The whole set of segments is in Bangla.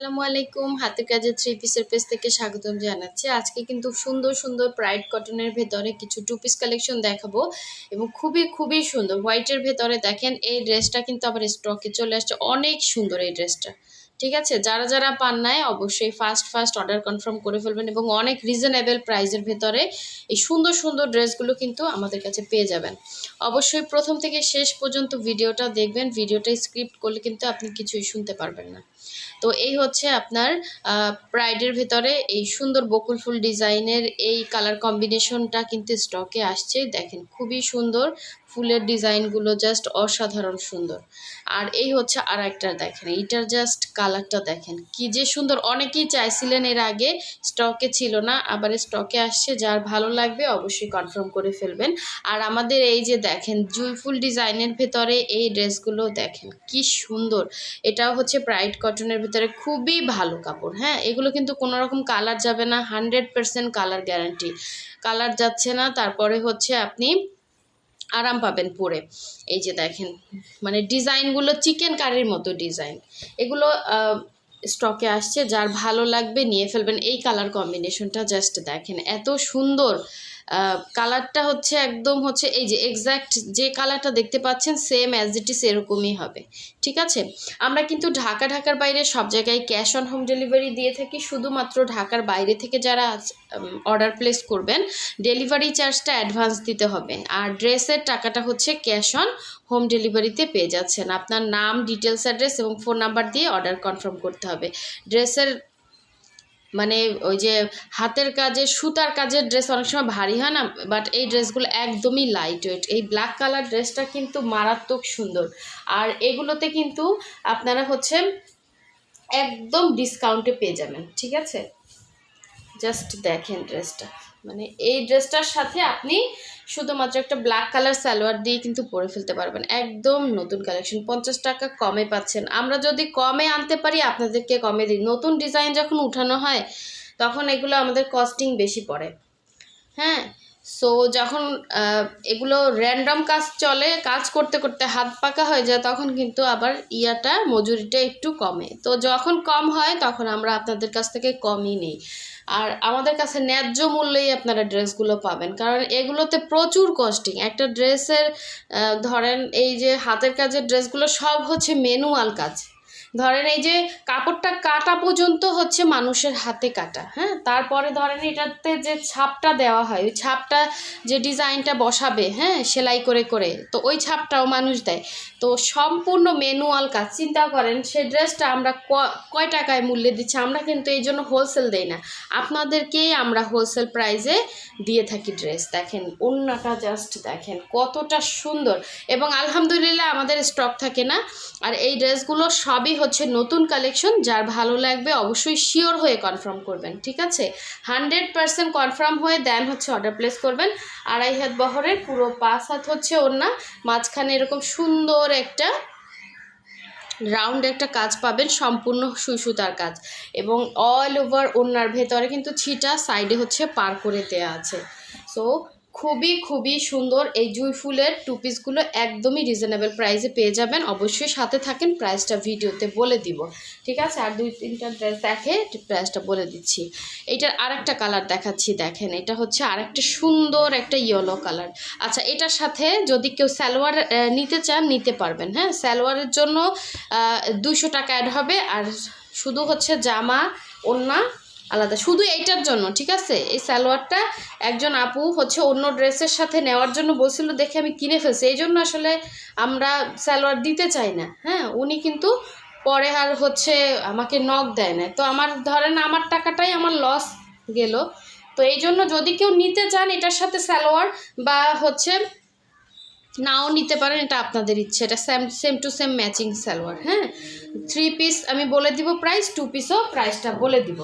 আসসালামু আলাইকুম। হাতের কাজের থ্রি পিসের পেজ থেকে স্বাগতম জানাচ্ছি। আজকে কিন্তু সুন্দর সুন্দর প্রাইড কটনের ভেতরে কিছু টু পিস কালেকশন দেখাবো এবং খুবই খুবই সুন্দর। হোয়াইটের ভেতরে দেখেন, এই ড্রেসটা কিন্তু আবার স্টকে চলে আসছে। অনেক সুন্দর এই ড্রেসটা ঠিক আছে? যারা যারা পান নাই, অবশ্যই ফার্স্ট ফার্স্ট অর্ডার কনফার্ম করে ফেলবেন এবং অনেক রিজনেবল প্রাইসের ভেতরে এই সুন্দর সুন্দর ড্রেসগুলো কিন্তু আমাদের কাছে পেয়ে যাবেন। অবশ্যই প্রথম থেকে শেষ পর্যন্ত ভিডিওটা দেখবেন। ভিডিওটা স্ক্রিপ্ট করলে কিন্তু আপনি কিছুই শুনতে পারবেন না। তো এই হচ্ছে আপনার প্রাইডের ভেতরে এই সুন্দর বকুল ফুল ডিজাইনের এই কালার কম্বিনেশনটা কিন্তু স্টকে আসছে। দেখেন, খুবই সুন্দর ফুলের ডিজাইনগুলো জাস্ট অসাধারণ সুন্দর। আর এই হচ্ছে আর একটা দেখেন, এইটার জাস্ট কালারটা দেখেন, কি যে সুন্দর। অনেকেই চাইছিলেন এর আগে স্টকে ছিল না, আবার স্টকে আসছে, যার ভালো লাগবে অবশ্যই কনফার্ম করে ফেলবেন। আর আমাদের এই যে দেখেন জুইফুল ডিজাইনের ভেতরে এই ড্রেসগুলো দেখেন, কি সুন্দর। এটাও হচ্ছে ব্রাইট কটনের ভেতরে খুবই ভালো কাপড় হ্যাঁ? এগুলো কিন্তু কোনো রকম কালার যাবে না hundred percent colour guarantee colour যাচ্ছে না, তারপরে হচ্ছে আপনি আরাম পাবেন পরে। এই যে দেখেন মানে ডিজাইনগুলো চিকেন কারির মতো ডিজাইন। এগুলো স্টকে আসছে, যার ভালো লাগবে নিয়ে ফেলবেন। এই কালার কম্বিনেশনটা জাস্ট দেখেন, এত সুন্দর। কালারটা হচ্ছে একদম হচ্ছে এই যে এক্স্যাক্ট যে কালারটা দেখতে পাচ্ছেন সেম অ্যাজ ইট ইস এরকমই হবে। ঠিক আছে? আমরা কিন্তু ঢাকা, ঢাকার বাইরে সব জায়গায় ক্যাশ অন হোম ডেলিভারি দিয়ে থাকি। শুধুমাত্র ঢাকার বাইরে থেকে যারা অর্ডার প্লেস করবেন ডেলিভারি চার্জটা অ্যাডভান্স দিতে হবে। আর ড্রেসের টাকাটা হচ্ছে ক্যাশ অন হোম ডেলিভারিতে পেয়ে যাচ্ছেন। আপনার নাম ডিটেলস অ্যাড্রেস এবং ফোন নাম্বার দিয়ে অর্ডার কনফার্ম করতে হবে। ড্রেসের মানে ওই যে হাতের কাজে, সুতার কাজের ড্রেস অনেক সময় ভারী হয় না বাট এই ড্রেসগুলো একদমই লাইট ওয়েট এই ব্ল্যাক কালার ড্রেসটা কিন্তু মারাত্মক সুন্দর। আর এগুলোতে কিন্তু আপনারা হচ্ছে একদম ডিসকাউন্টে পেয়ে যাবেন, ঠিক আছে? জাস্ট দেখেন ড্রেসটা মানে এই ড্রেসটার সাথে আপনি শুধুমাত্র একটা ব্ল্যাক কালার সালোয়ার দিয়ে কিন্তু পরে ফেলতে পারবেন। একদম নতুন কালেকশন পঞ্চাশ টাকা কমে পাচ্ছেন। আমরা যদি কমে আনতে পারি, আপনাদেরকে কমে দিই। নতুন ডিজাইন যখন উঠানো হয়, তখন এগুলো আমাদের কস্টিং বেশি পড়ে। হ্যাঁ? সো যখন এগুলো র্যান্ডম কাজ চলে, কাজ করতে করতে হাত পাকা হয়ে যায়, তখন কিন্তু আবার ইয়াটা, মজুরিটা একটু কমে। তো যখন কম হয়, তখন আমরা আপনাদের কাছ থেকে কমই নিই। আর আমাদের কাছে ন্যায্য মূল্যেই আপনারা ড্রেসগুলো পাবেন। কারণ এগুলোতে প্রচুর কস্টিং একটা ড্রেসের ধরেন এই যে হাতের কাজের ড্রেসগুলো সব হচ্ছে মেনুয়াল কাজ। ধরেন এই যে কাপড়টা কাটা পর্যন্ত হচ্ছে মানুষের হাতে কাটা হ্যাঁ? তারপরে ধরেন এটাতে যে ছাপটা দেওয়া হয়, ওই ছাপটা যে ডিজাইনটা বসাবে হ্যাঁ? সেলাই করে করে, তো ওই ছাপটাও মানুষ দেয়। তো সম্পূর্ণ ম্যানুয়াল কাজ, চিন্তা করেন সে ড্রেসটা আমরা কয় টাকায় মূল্যে দিচ্ছি, আমরা কিন্তু এই জন্য হোলসেল দেই না। আপনাদেরকেই আমরা হোলসেল প্রাইজে দিয়ে থাকি ড্রেস দেখেন, অন্যটা জাস্ট দেখেন, কতটা সুন্দর। এবং আলহামদুলিল্লাহ আমাদের স্টক থাকে না, আর এই ড্রেসগুলো সবই হচ্ছে নতুন কালেকশন যার ভালো লাগবে অবশ্যই শিওর হয়ে কনফার্ম করবেন, ঠিক আছে? হান্ড্রেড পারসেন্ট কনফার্ম হয়ে দেন হচ্ছে অর্ডার প্লেস করবেন। আড়াই হাত বহরের, পুরো পাঁচ হাত হচ্ছে ওর না মাঝখানে এরকম সুন্দর একটা রাউন্ড একটা কাজ পাবেন, সম্পূর্ণ সুসুতার কাজ। এবং অল ওভার ওনার ভেতরে কিন্তু ছিটা সাইডে হচ্ছে পার করে দেওয়া আছে। সো খুবই খুবই সুন্দর এই জুই ফুলের টু পিসগুলো একদমই রিজনেবল প্রাইসে পেয়ে যাবেন। অবশ্যই সাথে থাকেন প্রাইসটা ভিডিওতে বলে দিব। ঠিক আছে? আর দুই, তিনটা ড্রেস দেখে প্রাইসটা বলে দিচ্ছি। এইটার আরেকটা কালার দেখাচ্ছি, দেখেন। এটা হচ্ছে আরেকটা সুন্দর একটা ইয়েলো কালার আচ্ছা এটার সাথে যদি কেউ সালোয়ার নিতে চান, নিতে পারবেন। হ্যাঁ সালোয়ারের জন্য দুশো টাকা অ্যাড হবে। আর শুধু হচ্ছে জামা ওন্না আলাদা। শুধু এইটার জন্য, ঠিক আছে? এই সালোয়ারটা একজন আপু হচ্ছে অন্য ড্রেসের সাথে নেওয়ার জন্য বলছিল, দেখে আমি কিনে ফেলছি। এই জন্য আসলে আমরা সালোয়ার দিতে চাই না হ্যাঁ? উনি কিন্তু পরে আর হচ্ছে আমাকে নখ দেয় না তো আমার, ধরেন আমার টাকাটাই আমার লস গেল। তো এই জন্য যদি কেউ নিতে চান এটার সাথে সালোয়ার বা হচ্ছে নাও নিতে পারেন, এটা আপনাদের ইচ্ছে। এটা same same to same matching salwar হ্যাঁ? থ্রি পিস আমি বলে দিব প্রাইস টু পিসও প্রাইসটা বলে দিব।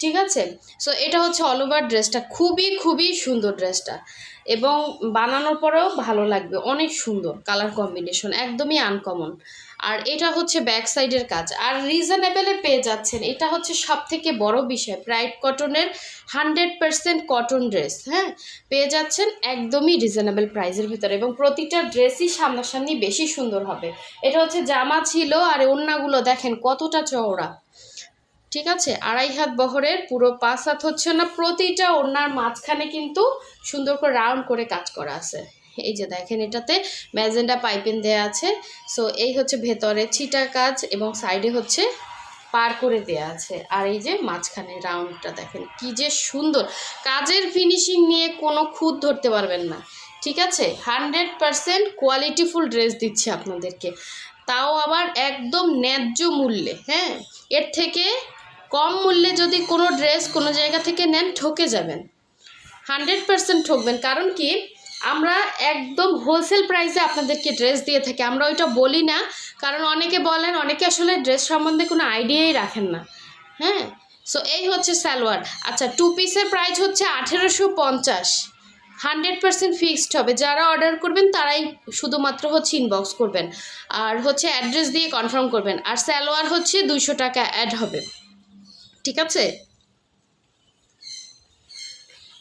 ঠিক আছে? সো এটা হচ্ছে অল ওভার ড্রেসটা খুবই খুবই সুন্দর ড্রেসটা এবং বানানোর পরেও ভালো লাগবে। অনেক সুন্দর কালার কম্বিনেশন একদমই আনকমন আর এটা হচ্ছে ব্যাক সাইডের কাজ। আর রিজনেবেলে পেয়ে যাচ্ছেন। এটা হচ্ছে সব থেকে বড় বিষয়। প্রাইড কটনের হান্ড্রেড পারসেন্ট কটন ড্রেস হ্যাঁ? পেয়ে যাচ্ছেন একদমই রিজনেবল প্রাইসের ভিতরে। এবং প্রতিটা ড্রেসই সামনাসামনি বেশি সুন্দর হবে। এটা হচ্ছে জামা ছিল আর ওড়নাগুলো দেখেন কতটা চওড়া। ঠিক আছে? আড়াই হাত বহরের পুরো পাঁচ হাত হচ্ছে না, প্রতিটা ওনার মাঝখানে কিন্তু সুন্দর করে রাউন্ড করে কাজ করা আছে। এই যে দেখেন এটাতে ম্যাজেন্ডা পাইপিং দেয়া আছে। সো এই হচ্ছে ভেতরে ছিটা কাজ এবং সাইডে হচ্ছে পার করে দেয়া আছে। আর এই যে মাঝখানে রাউন্ডটা দেখেন, কি যে সুন্দর! কাজের ফিনিশিং নিয়ে কোনো খুঁত ধরতে পারবেন না। ঠিক আছে? হান্ড্রেড পারসেন্ট কোয়ালিটিফুল ড্রেস দিচ্ছে আপনাদেরকে। তাও আবার একদম ন্যায্য মূল্যে হ্যাঁ? এর থেকে কম মূল্যে যদি কোনো ড্রেস কোনো জায়গা থেকে নেন, ঠকে যাবেন। হান্ড্রেড পার্সেন্ট ঠকবেন। কারণ কি? আমরা একদম হোলসেল প্রাইসে আপনাদেরকে ড্রেস দিয়ে থাকি। আমরা ওইটা বলি না। কারণ অনেকে বলেন, অনেকে আসলে ড্রেস সম্বন্ধে কোনো আইডিয়াই রাখেন না। হ্যাঁ? সো এই হচ্ছে সালোয়ার। আচ্ছা টু পিসের প্রাইস হচ্ছে আঠেরোশো পঞ্চাশ। হান্ড্রেড পার্সেন্ট ফিক্সড হবে। যারা অর্ডার করবেন, তারাই শুধুমাত্র হচ্ছে ইনবক্স করবেন। আর হচ্ছে অ্যাড্রেস দিয়ে কনফার্ম করবেন। আর সালোয়ার হচ্ছে দুইশো টাকা অ্যাড হবে। ঠিক আছে?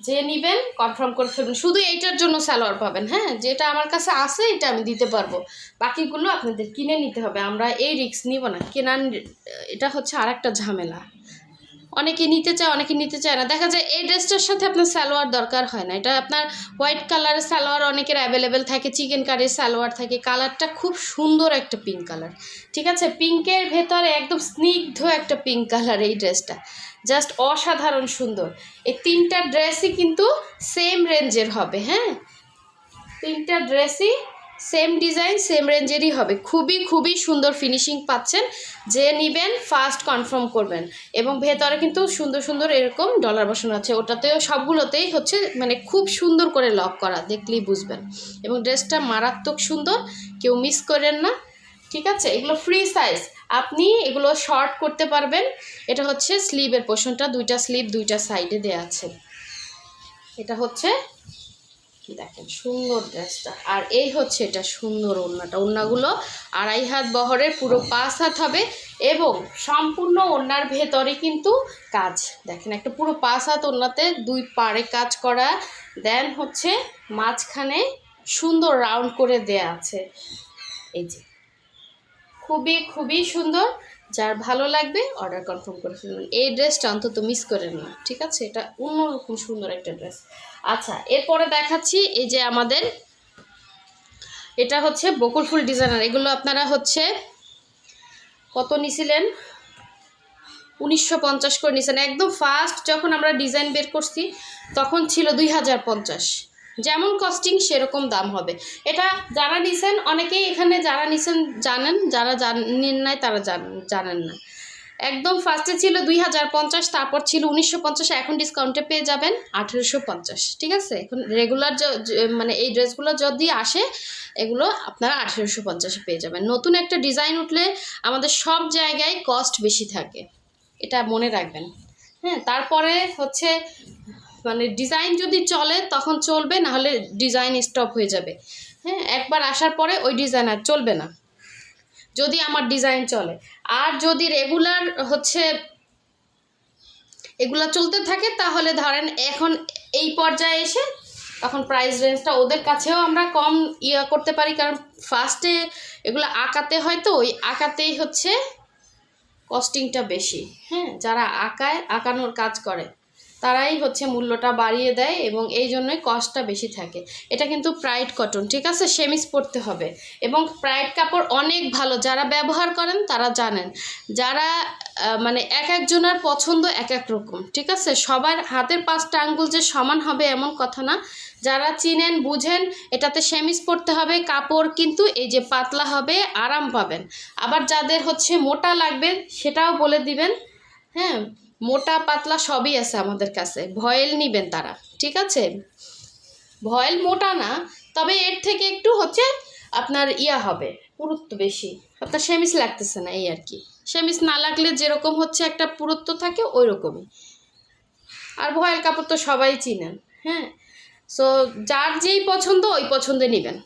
যে নেবেন কনফার্ম করে ফেলবেন। শুধু এইটার জন্য স্যালোয়ার পাবেন হ্যাঁ? যেটা আমার কাছে আছে, এটা আমি দিতে পারব। বাকিগুলো আপনাদের কিনে নিতে হবে। আমরা এই রিক্স নিব না। কেনার, এটা হচ্ছে আর একটা ঝামেলা। অনেকে নিতে চায়, অনেকে নিতে চায় না। দেখা যায় এই ড্রেসটার সাথে আপনার সালোয়ার দরকার হয় না। এটা আপনার হোয়াইট কালারের সালোয়ার অনেকের অ্যাভেলেবেল থাকে চিকেন কারির সালোয়ার থাকে। কালারটা খুব সুন্দর একটা পিঙ্ক কালার ঠিক আছে? পিঙ্কের ভেতরে একদম স্নিগ্ধ একটা পিঙ্ক কালার এই ড্রেসটা। জাস্ট অসাধারণ সুন্দর। এই তিনটা ড্রেসই কিন্তু সেম রেঞ্জের হবে হ্যাঁ? তিনটা ড্রেসই সেম ডিজাইন সেম রেঞ্জেরই হবে। খুবই খুবই সুন্দর ফিনিশিং পাচ্ছেন। যে নেবেন ফার্স্ট কনফার্ম করবেন। এবং ভেতরে কিন্তু সুন্দর সুন্দর এরকম ডলার বসানো আছে। ওটাতেও সবগুলোতেই হচ্ছে মানে খুব সুন্দর করে লক করা, দেখলেই বুঝবেন। এবং ড্রেসটা মারাত্মক সুন্দর, কেউ মিস করেন না। ঠিক আছে? এগুলো ফ্রি সাইজ আপনি এগুলো শর্ট করতে পারবেন। এটা হচ্ছে স্লিভের পোর্শনটা দুইটা স্লিভ দুইটা সাইডে দেওয়া আছে। এটা হচ্ছে দেখেন, সুন্দর ড্রেসটা। আর এই হচ্ছে এটা সুন্দর ওড়নাটা। ওড়নাগুলো আড়াই হাত বহরের পুরো পাঁচ হাত হবে এবং সম্পূর্ণ ওড়নার ভেতরে কিন্তু কাজ। দেখেন, একটা পুরো পাঁচ হাত ওড়নাতে দুই পাড়ে কাজ করা। দেন হচ্ছে মাঝখানে সুন্দর রাউন্ড করে দেয়া আছে। এই যে। খুবই খুবই সুন্দর। যার ভালো লাগবে অর্ডার কনফার্ম করে ফেলবেন। এই ড্রেসটা অন্তত মিস করেন না, ঠিক আছে? এটা অন্যরকম সুন্দর একটা ড্রেস। আচ্ছা এরপরে দেখাচ্ছি এই যে আমাদের, এটা হচ্ছে বকুল ফুল ডিজাইনার এগুলো আপনারা হচ্ছে কত নিছিলেন? উনিশশো পঞ্চাশ করে নিয়েছেন একদম ফার্স্ট যখন আমরা ডিজাইন বের করছি, তখন ছিল দুই হাজার পঞ্চাশ। যেমন কস্টিং সেরকম দাম হবে। এটা যারা নিছেন, অনেকেই এখানে যারা নিছেন জানেন, যারা জানেন নাই তারা জান- জানেন না। একদম ফার্স্টে ছিল দুই হাজার পঞ্চাশ, তারপর ছিল উনিশশো পঞ্চাশ, এখন ডিসকাউন্টে পেয়ে যাবেন আঠেরোশো পঞ্চাশ, ঠিক আছে? এখন রেগুলার মানে এই ড্রেসগুলো যদি আসে, এগুলো আপনারা আঠেরোশো পঞ্চাশে পেয়ে যাবেন। নতুন একটা ডিজাইন উঠলে আমাদের সব জায়গায় কস্ট বেশি থাকে, এটা মনে রাখবেন। হ্যাঁ তারপরে হচ্ছে মানে ডিজাইন যদি চলে, তখন চলবে, নাহলে ডিজাইন স্টপ হয়ে যাবে। হ্যাঁ একবার আসার পরে ওই ডিজাইন আর চলবে না। যদি আমার ডিজাইন চলে। আর যদি রেগুলার হচ্ছে, এগুলা চলতে থাকে, তাহলে ধরেন এখন এই পর্যায়ে এসে, তখন প্রাইস রেঞ্জটা ওদের কাছেও আমরা কম ইয়ে করতে পারি। কারণ ফার্স্টে এগুলো আঁকাতে হয় তো, ওই আঁকাতেই হচ্ছে কস্টিংটা বেশি। হ্যাঁ যারা আঁকায়, আঁকানোর কাজ করে। তারাই হচ্ছে মূল্যটা বাড়িয়ে দেয় এবং এই জন্যই কস্টটা বেশি থাকে। এটা কিন্তু প্রাইড কটন ঠিক আছে? সেমিস পরতে হবে। এবং প্রাইড কাপড় অনেক ভালো। যারা ব্যবহার করেন, তারা জানেন। যারা মানে এক একজনের পছন্দ এক এক রকম, ঠিক আছে? সবার হাতের পাঁচটা আঙ্গুল যে সমান হবে এমন কথা না। যারা চিনেন, বুঝেন, এটাতে সেমিস পরতে হবে, কাপড় কিন্তু এই যে পাতলা হবে, আরাম পাবেন। আবার যাদের হচ্ছে মোটা লাগবে, সেটাও বলে দিবেন হ্যাঁ? মোটা, পাতলা সবই আছে আমাদের কাছে। ভয়েল নিবেন তারা, ঠিক আছে? ভয়েল মোটা না, তবে এর থেকে একটু হচ্ছে আপনার ইয়া হবে, পুরুত্ব বেশি। আপনার সেমিস লাগতেছে না, এই আর কি। সেমিস না লাগলে যেরকম হচ্ছে একটা পুরুত্ব থাকে ওই রকমই আর ভয়েল কাপড় তো সবাই চিনেন হ্যাঁ? সো যার যেই পছন্দ, ওই পছন্দে নেবেন।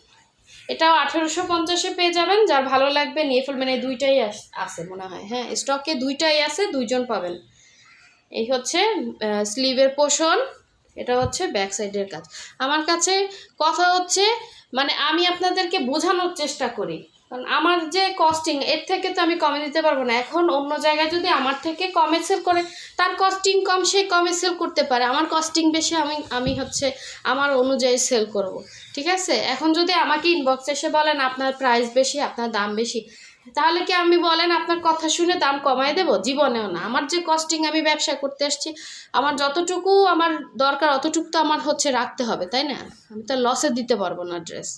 এটাও আঠেরোশো পঞ্চাশে পেয়ে যাবেন, যার ভালো লাগবে, নিয়ে ফেলবেন, এই দুইটাই আছে মনে হয়। হ্যাঁ স্টকে দুইটাই আছে, দুইজন পাবেন। এই হচ্ছে স্লিভের পোষণ, এটা হচ্ছে ব্যাক সাইডের কাজ। আমার কাছে কথা হচ্ছে মানে আমি আপনাদেরকে বোঝানোর চেষ্টা করি। কারণ আমার যে কস্টিং এর থেকে তো আমি কমে দিতে পারব না। এখন অন্য জায়গায় যদি আমার থেকে কমে সেল করে, তার কস্টিং কম, সে কমে সেল করতে পারে। আমার কস্টিং বেশি, আমি আমি হচ্ছে আমার অনুযায়ী সেল করব। ঠিক আছে? এখন যদি আমাকে ইনবক্স এসে বলেন, আপনার প্রাইস বেশি, আপনার দাম বেশি তাহলে কি আমি বলেন আপনার কথা শুনে দাম কমায় দেবো? জীবনেও না। আমার যে কস্টিং আমি ব্যবসা করতে আসছি, আমার যতটুকু আমার দরকার অতটুকু তো আমার হচ্ছে রাখতে হবে, তাই না? আমি তো লসে দিতে পারব না ড্রেস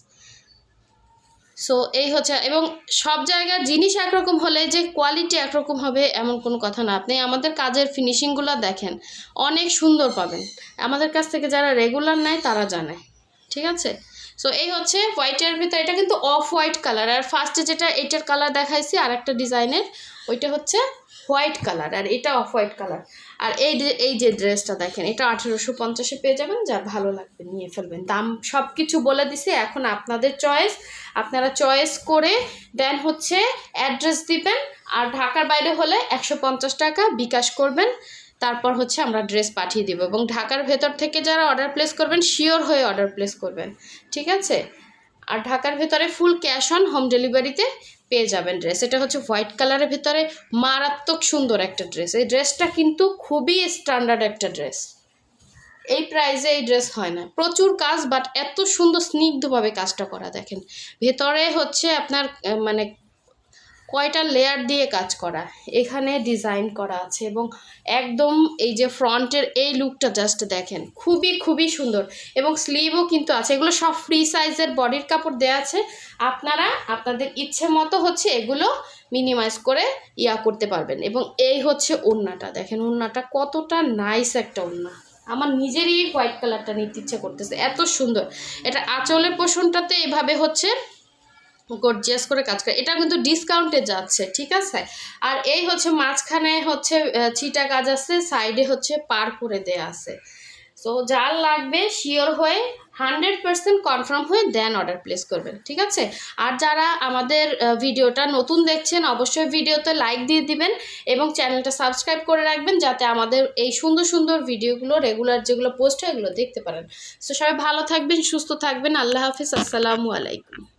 সো এই হচ্ছে, এবং সব জায়গার জিনিস একরকম হলে যে কোয়ালিটি একরকম হবে এমন কোনো কথা না। আপনি আমাদের কাজের ফিনিশিংগুলো দেখেন, অনেক সুন্দর পাবেন। আমাদের কাছ থেকে যারা রেগুলার নেয়, তারা জানে। ঠিক আছে? সো এই হচ্ছে হোয়াইটের ভিতরে, এটা কিন্তু অফ হোয়াইট কালার আর ফার্স্টে যেটা এটার কালার দেখাইছি আর একটা ডিজাইনের, ওইটা হচ্ছে হোয়াইট কালার আর এটা অফ হোয়াইট কালার আর এই এই যে ড্রেসটা দেখেন, এটা আঠেরোশো পঞ্চাশে পেয়ে যাবেন, যার ভালো লাগবে নিয়ে ফেলবেন। দাম সব কিছু বলে দিছি, এখন আপনাদের চয়েস আপনারা চয়েস করে দেন হচ্ছে অ্যাড্রেস দিবেন, আর ঢাকার বাইরে হলে একশো পঞ্চাশ টাকা বিকাশ করবেন। তারপর হচ্ছে আমরা ড্রেস পাঠিয়ে দেবো এবং ঢাকার ভেতর থেকে যারা অর্ডার প্লেস করবেন শিওর হয়ে অর্ডার প্লেস করবেন। ঠিক আছে? আর ঢাকার ভেতরে ফুল ক্যাশ অন হোম ডেলিভারিতে পেয়ে যাবেন ড্রেস এটা হচ্ছে হোয়াইট কালারের ভেতরে মারাত্মক সুন্দর একটা ড্রেস এই ড্রেসটা কিন্তু খুবই স্ট্যান্ডার্ড একটা ড্রেস এই প্রাইসে এই ড্রেস হয় না। প্রচুর কাজ বাট এত সুন্দর স্নিগ্ধভাবে কাজটা করা, দেখেন। ভেতরে হচ্ছে আপনার মানে কয়টা লেয়ার দিয়ে কাজ করা, এখানে ডিজাইন করা আছে এবং একদম এই যে ফ্রন্টের এই লুকটা জাস্ট দেখেন, খুবই খুবই সুন্দর এবং স্লিভও কিন্তু আছে, এগুলো সব ফ্রি সাইজের বডির কাপড় দেওয়া আছে, আপনারা আপনাদের ইচ্ছে মতো হচ্ছে এগুলো মিনিমাইজ করে ইয়া করতে পারবেন এবং এই হচ্ছে ওড়নাটা, দেখেন ওড়নাটা কতটা নাইস একটা ওড়না, আমার নিজেরই হোয়াইট কালারটা নিতে ইচ্ছে করতেছে, এত সুন্দর, এটা আঁচলের পোষণটাতে এভাবে হচ্ছে গর্জিয়াস করে কাজ করে। এটা কিন্তু ডিসকাউন্টে যাচ্ছে, ঠিক আছে? আর এই হচ্ছে মাঝখানে হচ্ছে ছিটা কাজ আছে সাইডে হচ্ছে পার করে দেয়া আছে। সো যার লাগবে শিওর হয়ে হান্ড্রেড পার্সেন্ট কনফার্ম হয়ে দেন অর্ডার প্লেস করবেন, ঠিক আছে? আর যারা আমাদের ভিডিওটা নতুন দেখছেন, অবশ্যই ভিডিওতে লাইক দিয়ে দিবেন এবং চ্যানেলটা সাবস্ক্রাইব করে রাখবেন যাতে আমাদের এই সুন্দর সুন্দর ভিডিওগুলো রেগুলার যেগুলো পোস্ট হয়, এগুলো দেখতে পারেন। সো সবাই ভালো থাকবেন, সুস্থ থাকবেন। আল্লাহ হাফিজ। আসসালামু আলাইকুম।